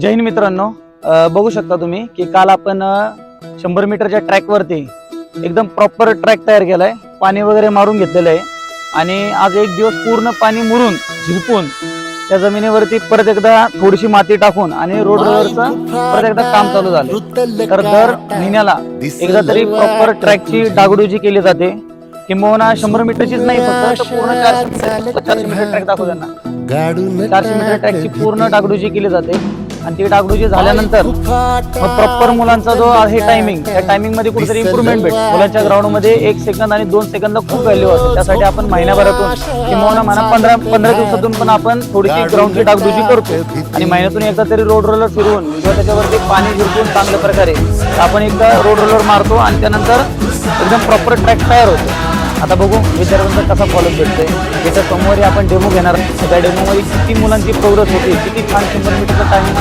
हिंद मित्रांनो. बघू शकता तुम्ही की काल आपण शंभर मीटरच्या ट्रॅकवरती एकदम प्रॉपर ट्रॅक तयार केलाय. पाणी वगैरे मारून घेतलेलं आहे. आणि आज एक दिवस पूर्ण पाणी मुरून झिरपून त्या जमिनीवरती परत एकदा थोडीशी माती टाकून आणि रोड परत एकदा काम चालू झालं तर दर महिन्याला एकदा तरी प्रॉपर ट्रॅकची डागडुजी केली जाते. किंबहुना शंभर मीटरचीच नाही फक्त पूर्ण चारशे मीटर चारशे मीटर ट्रॅक दाखवू त्यांना. चारशे मीटर ट्रॅकची पूर्ण डागडुजी केली जाते. आणि ती डागडुजी झाल्यानंतर मग प्रॉपर मुलांचा जो आहे टायमिंग त्या टायमिंगमध्ये कुठेतरी इम्प्रुव्हमेंट भेट मुलांच्या ग्राउंडमध्ये एक सेकंद आणि दोन सेकंद खूप व्हॅल्यू असते. त्यासाठी आपण महिन्याभरातून किंवा म्हणा पंधरा पंधरा दिवसातून पण आपण थोडीशी ग्राउंडची डागडुजी करतो. आणि महिन्यातून एकदा तरी रोड रोलर फिरवून किंवा त्याच्यावरती पाणी झिरपून चांगल्या प्रकारे आपण एकदा रोड रोलर मारतो आणि त्यानंतर एकदम प्रॉपर ट्रॅक तयार होतो. आता बघू विद्यार्थ्यांचा कसा फॉलोअप भेटतोय. याच्या समोर आपण डेमो घेणार त्या डेमोमध्ये किती मुलांची प्रोग्रेस होती किती छान शंभर मीटरचा टायमिंग